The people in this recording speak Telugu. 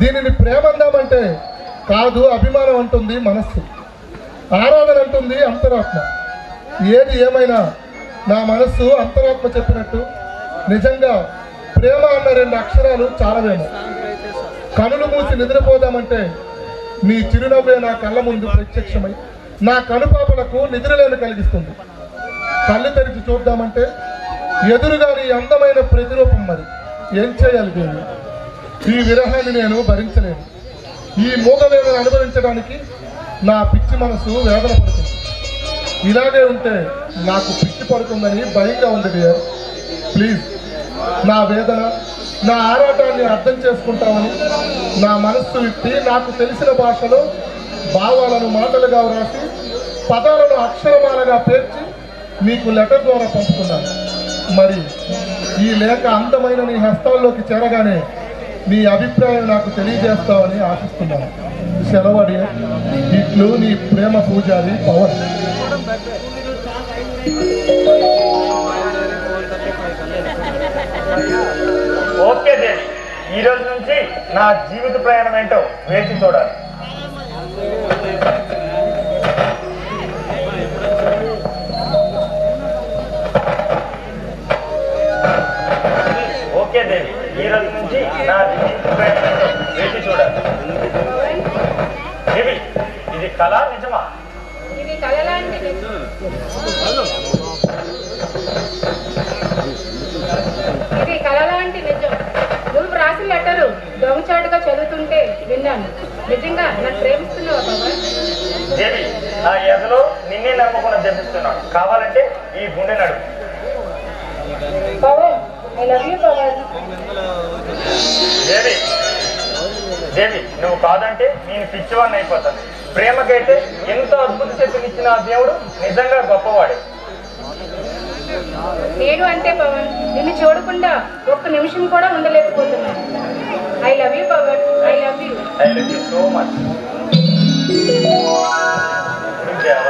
దీనిని ప్రేమ అందామంటే కాదు అభిమానం అంటుంది మనస్సు. ఆరాధన అంటుంది అంతరాత్మ. ఏది ఏమైనా నా మనస్సు అంతరాత్మ చెప్పినట్టు నిజంగా ప్రేమ అన్న రెండు అక్షరాలు చాలవేమో. కనులు మూసి నిద్రపోదామంటే నీ చిరునవ్వే నా కళ్ళ ముందు ప్రత్యక్షమై నా కనుపాపలకు నిద్రలేని కలిగిస్తుంది. కళ్ళు తెరిచి చూద్దామంటే ఎదురుగా నీ అందమైన ప్రతిరూపం మరి. ఏం చేయాలి దీన్ని? ఈ విరహాన్ని నేను భరించలేను. ఈ మూగవేదన అనుభవించడానికి నా పిచ్చి మనసు వేదన పడుతుంది. ఇలాగే ఉంటే నాకు పిచ్చి పడుతుందని భయంగా ఉంది డియర్. ప్లీజ్ నా వేదన నా ఆరాటాన్ని అర్థం చేసుకుంటామని నా మనస్సు ఇట్టి నాకు తెలిసిన భాషలో భావాలను మాటలుగా వ్రాసి పదాలను అక్షరమాలగా పేర్చి మీకు లెటర్ ద్వారా పంపుతున్నాను. మరి ఈ లేఖ అందమైన నీ హస్తాల్లోకి చేరగానే నీ అభిప్రాయం నాకు తెలియజేస్తావని ఆశిస్తున్నాను. సెలవడి ఇట్లు నీ ప్రేమ పూజారి పవన్. ఓకే దేవి ఈ రోజు నుంచి నా జీవిత ప్రయాణం ఏంటో వేచి చూడాలి. దేవి ఈ రోజు నుంచి నా వేచి చూడాలి. ఇది కళ నిజమా? ఇది కళ లాంటిది. ఇది కళ లాంటి నిజం. నువ్వు రాసిన లెటరు దొంగచాటుగా చదువుతుంటే విన్నాను. నిజంగా నాకు ప్రేమిస్తున్నావా దేవి నా ఎదలో నిన్నే నమ్ముకుని జపిస్తున్నాను కావాలంటే ఈ గుండె నడుపు దేవి దేవి నువ్వు కాదంటే నేను పిచ్చివాడిని అయిపోతాను. ప్రేమకైతే ఎంతో అద్భుత శక్తినిచ్చిన ఆ దేవుడు నిజంగా గొప్పవాడే. నేను అంతే పవన్ నిన్ను చూడకుండా ఒక్క నిమిషం కూడా ఉండలేకపోతున్నాను. I love you Pawan I love you I love you so much